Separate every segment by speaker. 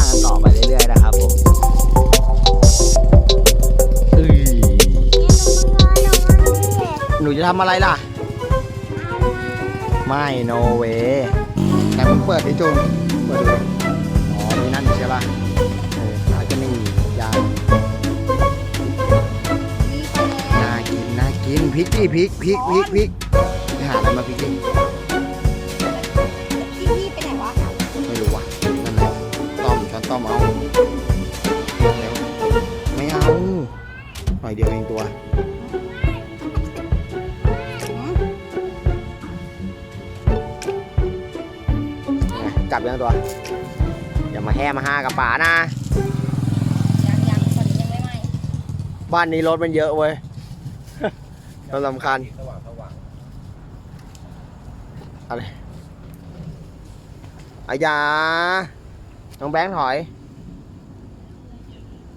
Speaker 1: างกันต่อไปเรื่อยๆนะครับผมหนูจะทำอะไรล่ะ ไม่ no way แต่มึงเปิดดิจุงเปิดเลยอ๋อมีนั่นใช่ป่ะเออหาจจะมียา
Speaker 2: น่า
Speaker 1: กินน่ากินพริกดิพริกพริกพริกพริกไปหาอะไรมาพริกดิ ไงจับยังตัว อย่ามาแห่มาห้ากับป๋านะ
Speaker 2: ยังยังคนนี้ยังไม่ไหม
Speaker 1: บ้านนี้รถมันเยอะเว้ยเราสำคัญ ส
Speaker 3: ว่างสว่าง
Speaker 1: อะไรอายา น้องแบงค์ถอย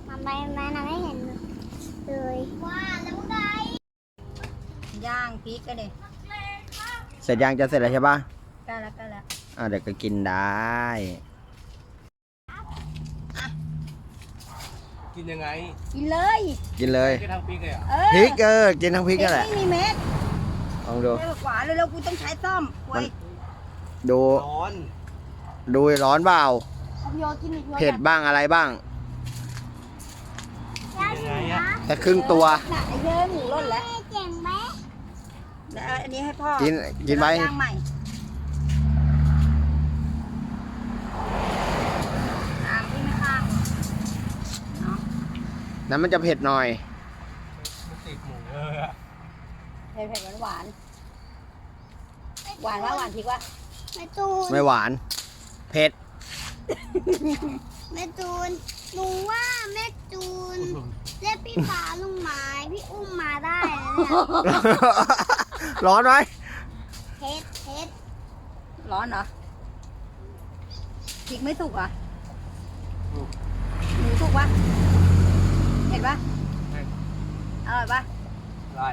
Speaker 4: ทำไมแม่น่ะไม่เห็นเลยว่าแล้วไง
Speaker 2: ย่างพริกก็เลย
Speaker 1: เสร็จยังจะเสร็จแล้วใช่ปะ
Speaker 2: ก็แล้วก็แล้ว
Speaker 1: อ่าเดี๋ยวก็กินได้
Speaker 3: กินยังไง
Speaker 2: กินเลย
Speaker 1: กินเลย แค
Speaker 3: ่ทั้งปีกเลยเหรอะ
Speaker 2: เออพริก
Speaker 1: เออ กินทั้งพริกนั่นแหละ ไม
Speaker 2: ่มีเม็ด
Speaker 1: ลองดู เ
Speaker 2: ร็วกว่าเร็วๆกูต้องใช้ซ่อมเว้ย
Speaker 1: ดู
Speaker 3: ร้อน
Speaker 1: ดูร้อนเปล่าเ
Speaker 2: อาโยกินอีกโยเผ็
Speaker 1: ดบ้างอะไรบ้าง
Speaker 4: ยังไงอะ
Speaker 1: แต่ครึ่งตัว
Speaker 2: น่ะไอ้เยอะหมูร่นแล้ว
Speaker 4: แม่เจ๋งไหม
Speaker 2: เดี๋ยวเอาอันนี้ให้พ่อกินกินไปย่างใหม่ตามที่ไม่ข้างเนาะ
Speaker 1: นั้นมันจะเผ็ดหน่อย
Speaker 3: มันติดหมูเลยอะ
Speaker 2: เผ็ดๆหวานหวาน
Speaker 4: หวานว่าหวาน
Speaker 2: พริกว่า
Speaker 4: แม่ตูนไม่
Speaker 1: หวาน เผ็ด
Speaker 4: แม่ตูนหนูว่าแม่ตูนเรียกพี่ป๋าลุงหมายพี่อุ้มมาได้นะเนี่ย
Speaker 1: ร้อนไหม
Speaker 4: เฮ็ดเฮ็ด
Speaker 2: ร้อนเหรอพริกไม่สุกเหรอะหมูสุกปะเห็น ปะอร่อยปะ
Speaker 3: ไล่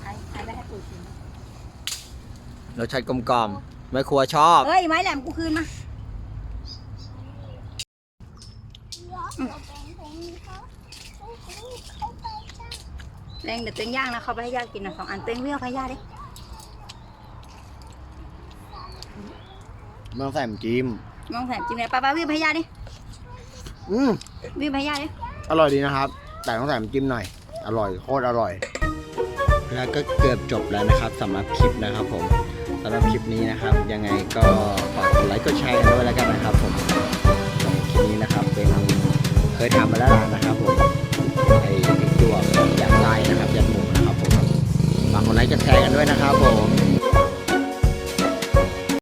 Speaker 2: ใครใครไปให้ปุ๋ยชิม
Speaker 1: รสชาติกลมกล่อมแม่ครัวชอบ
Speaker 2: เฮ้ยไม้แหลมกูคืนมาเร่งเดี๋ยวเต็งย่างนะเขาไปให้ย่ากินนะสองอันเต็งเลี้ยวไปให้ย่าดิ
Speaker 1: ไม่ต้องใส่น้ำจิ้ม
Speaker 2: มองแถมจิ้มเลยป้าป้าวิ่งไปให้ย่าดิ
Speaker 1: อืม
Speaker 2: วิวพยาเลย
Speaker 1: อร่อยดีนะครับ แต่ต้องใส่น้ำจิ้มหน่อย อร่อยโคตรอร่อย แล้วก็เกือบจบแล้วนะครับสำหรับคลิปนะครับผมสำหรับคลิปนี้นะครับ ยังไงก็ฝากกดไลค์กดแชร์กันด้วยแล้วกันนะครับผมคลิปนี้นะครับเป็นเคยทำมาแล้วนะครับผมไอ้ตัวอยัดลายนะครับยัดหมูนะครับผมฝากกดไลค์กดแชร์กันด้วยนะครับผม